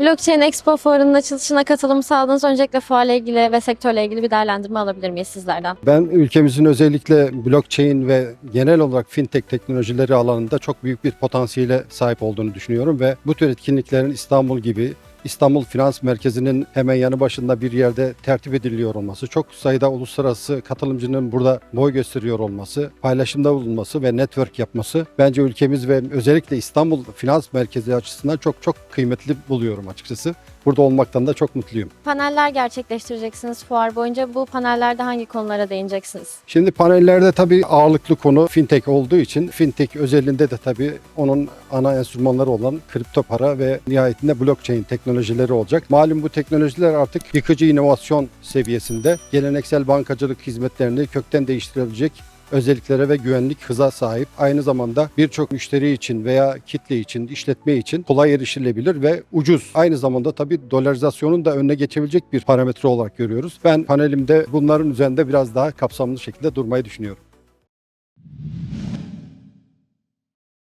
Blockchain Expo fuarının açılışına katılım sağladınız. Öncelikle fuarla ilgili ve sektörle ilgili bir değerlendirme alabilir miyiz sizlerden? Ben ülkemizin özellikle blockchain ve genel olarak fintech teknolojileri alanında çok büyük bir potansiyele sahip olduğunu düşünüyorum ve bu tür etkinliklerin İstanbul gibi İstanbul Finans Merkezi'nin hemen yanı başında bir yerde tertip ediliyor olması, çok sayıda uluslararası katılımcının burada boy gösteriyor olması, paylaşımda bulunması ve network yapması bence ülkemiz ve özellikle İstanbul Finans Merkezi açısından çok çok kıymetli buluyorum açıkçası. Burada olmaktan da çok mutluyum. Paneller gerçekleştireceksiniz fuar boyunca. Bu panellerde hangi konulara değineceksiniz? Şimdi panellerde tabii ağırlıklı konu fintech olduğu için fintech özelinde de tabii onun ana enstrümanları olan kripto para ve nihayetinde blockchain teknolojileri olacak. Malum bu teknolojiler artık yıkıcı inovasyon seviyesinde geleneksel bankacılık hizmetlerini kökten değiştirebilecek özelliklere ve güvenlik hıza sahip. Aynı zamanda birçok müşteri için veya kitle için, işletme için kolay erişilebilir ve ucuz. Aynı zamanda tabii dolarizasyonun da önüne geçebilecek bir parametre olarak görüyoruz. Ben panelimde bunların üzerinde biraz daha kapsamlı şekilde durmayı düşünüyorum.